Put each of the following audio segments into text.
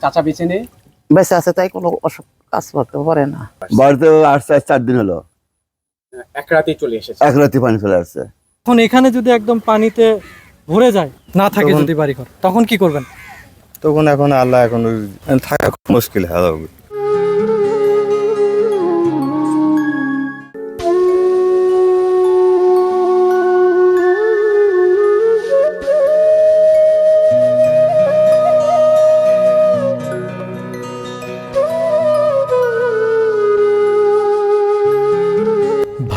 চাচা বেঁচে নেই? বেঁচে আছে তাই কোনো অসুখ কাজ করতে পারে না। বাড়িতে আসছে চার দিন হলো। এক রাতেই চলে এসেছে। এক রাতে পানি চলে আসছে। এখন এখানে যদি একদম পানিতে ভরে যায় না থাকে যদি বাড়ি ঘর তখন কি করবেন? তখন এখন আল্লাহ এখন থাকা খুব মুশকিল হয়ে। যাবে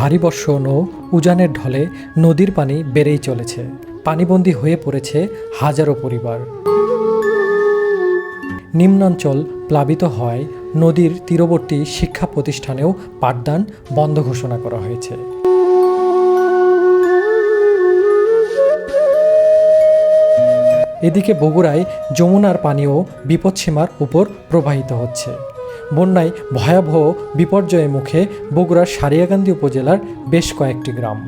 ভারী বর্ষণ ও উজানের ঢলে নদীর পানি বেড়েই চলেছে। পানিবন্দী হয়ে পড়েছে হাজারো পরিবার। নিম্নাঞ্চল প্লাবিত হয় নদীর তীরবর্তী শিক্ষা প্রতিষ্ঠানেও পাঠদান বন্ধ ঘোষণা করা হয়েছে। এদিকে বগুড়ায় যমুনার পানিও বিপদসীমার উপর প্রবাহিত হচ্ছে। বন্যায় ভয়াবহ বিপর্যয়ের মুখে বগুড়ার সারিয়াকান্দি উপজেলার বেশ কয়েকটি গ্রাম।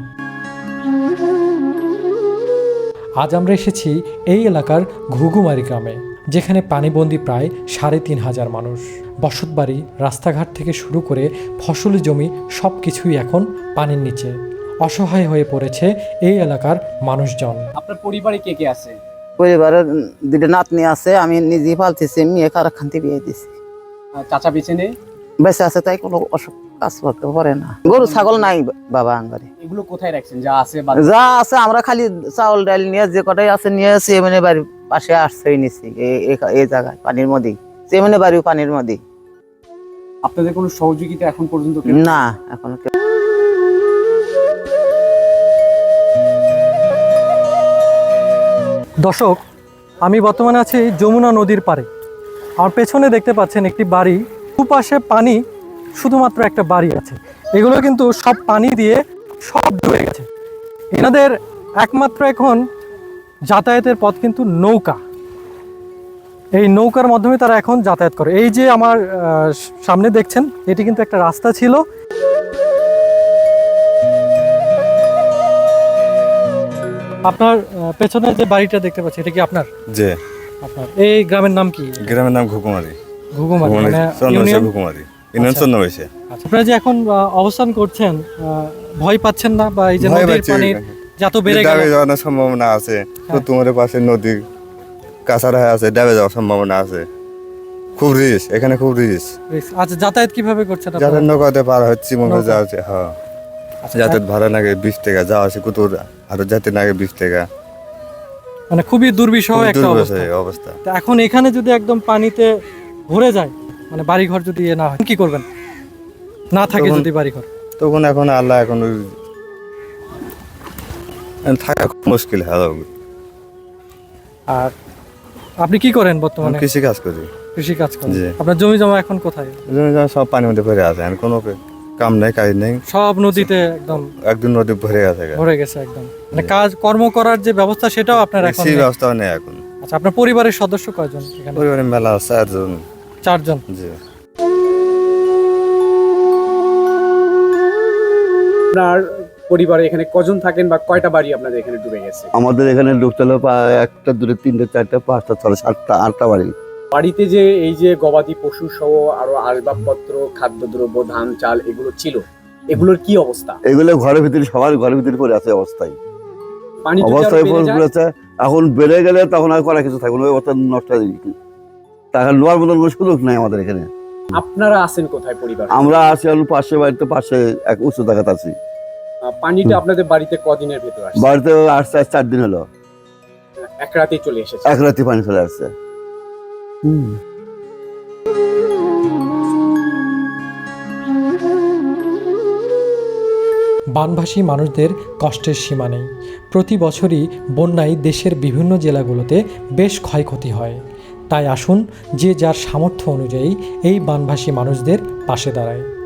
আজ আমরা এসেছি এই এলাকার ঘুঘুমারি গ্রামে যেখানে পানিবন্দী প্রায় সাড়ে তিন হাজার মানুষ। বসতবাড়ি রাস্তাঘাট থেকে শুরু করে ফসলি জমি সব কিছুই এখন পানির নিচে। অসহায় হয়ে পড়েছে এই এলাকার মানুষজন। আপনার পরিবারে কে কে আছে? পরিবারের দুটো নাতনি আছে আমি নিজেই পালতেছি মেয়ে কারখানতে বিয়ে দিছি চাচা বেঁচে নেই? বেঁচে আছে তাই কোনো অসুখ কাজ করতে পারে না। গরু ছাগল নাই বাবা আঙ্গারে। এগুলো কোথায় রাখছেন? যা আছে যা আছে আমরা খালি চাউল ডাল নিয়ে যে কটাই আছে নিয়ে এসে এমনি বাড়ির পাশে আসছেই নিছি এই- জায়গায় পানির মধ্যেই। সেমনি বাড়িও পানির মধ্যেই। আপনাদের কোনো সহযোগিতা এখন পর্যন্ত না এখন দর্শক আমি বর্তমানে আছি যমুনা নদীর পাড়ে। আমার পেছনে দেখতে পাচ্ছেন একটি বাড়ি। দুপাশে পানি, শুধুমাত্র একটা বাড়ি আছে। এগুলো কিন্তু সব পানি দিয়ে সব ডুবে গেছে। এনাদের একমাত্র এখন যাতায়াতের পথ কিন্তু নৌকা। এই নৌকার মাধ্যমে তারা এখন যাতায়াত করে। এই যে আমার সামনে দেখছেন, এটি কিন্তু একটা রাস্তা ছিল। আপনার পেছনে যে বাড়িটা দেখতে পাচ্ছি, এটা কি আপনার? আপনার এই গ্রামের নাম কি? গ্রামের নাম ঘুকুমারি ঘুকুমারি মানে ঘুকুমারি ইউনিয়ন? আচ্ছা। আচ্ছা, আপনারা যে এখন অবস্থান করছেন ভয় পাচ্ছেন না বা এই যে নদীর। যত বেড়ে গেল? যাওয়ার সম্ভাবনা আছে। তো হ্যাঁ। তোমার পাশে নদী কাছাড়া আছে ডাবে যাওয়ার সম্ভাবনা আছে। খুব রিস এখানে খুব রিস। আচ্ছা যাতায়াত কীভাবে করছেন? যাদের নৌকাতে পার হচ্ছে মনে। যাওয়া হ্যাঁ। আচ্ছা, যাতে ভাড়া লাগে বিশ টাকা যাওয়া আছে কুতুর আর যাতে লাগে বিশ টাকা। মানে খুবই দুর্বিষহ একটা অবস্থা। তো এখন এখানে যদি একদম পানিতে ভরে যায় মানে বাড়িঘর যদি এ না হয় কি করবেন? না থাকে যদি বাড়িঘর। তখন এখন আল্লাহ এখন থাকা খুব মুশকিল হয়ে। আর আপনি কি করেন বর্তমানে? কৃষি কাজ করি। কৃষি কাজ করেন আপনার জমি জমা এখন কোথায়? জমি জমা সব পানির মধ্যে ভরে আছে আর কোনো কাম নেই কাজ নেই। সব নদীতে একদম একদিন নদী ভরে গেছে ভরে গেছে একদম। মানে কাজ কর্ম করার যে ব্যবস্থা সেটাও আপনার এখন সেই নেই। ব্যবস্থাও নেই এখন। আচ্ছা আপনার পরিবারের সদস্য কয়জন এখানে? পরিবারে মেলা আছে চারজন। চারজন? জি। আপনার পরিবারে এখানে কজন থাকেন বা কয়টা বাড়ি আপনাদের এখানে ডুবে গেছে? আমাদের এখানে ঢুকতে হলো একটা দুটো তিনটে চারটে পাঁচটা ছটা সাতটা আটটা বাড়ি। বাড়িতে যে এই যে গবাদি পশু সহ আরও আসবাবপত্র খাদ্যদ্রব্য ধান চাল এগুলো ছিল এগুলোর কি অবস্থা? এগুলো ঘরের ভিতরে সবার ঘরের ভিতরে পড়ে আছে অবস্থায়। পানি অবস্থায় এখন বেড়ে গেলে তখন আর করা কিছু থাকবে না অবস্থা নষ্ট হয়ে যাবে। টাকা নেওয়ার মতন কোনো সুযোগ নাই আমাদের এখানে। আপনারা আছেন কোথায় পরিবার? আমরা আছি পাশে বাড়িতে পাশে এক উঁচু জায়গাতে আছি। পানিটা আপনাদের বাড়িতে কদিনের ভেতর আসছে? বাড়িতে আসছে চার দিন হলো। এক রাতেই চলে এসেছে। এক রাতি পানি চলে আসছে। বানভাসী মানুষদের কষ্টের সীমা নেই। প্রতি বছরই বন্যায় দেশের বিভিন্ন জেলাগুলোতে বেশ ক্ষয়ক্ষতি হয়। তাই আসুন, যে যার সামর্থ্য অনুযায়ী এই বানভাসী মানুষদের পাশে দাঁড়ায়।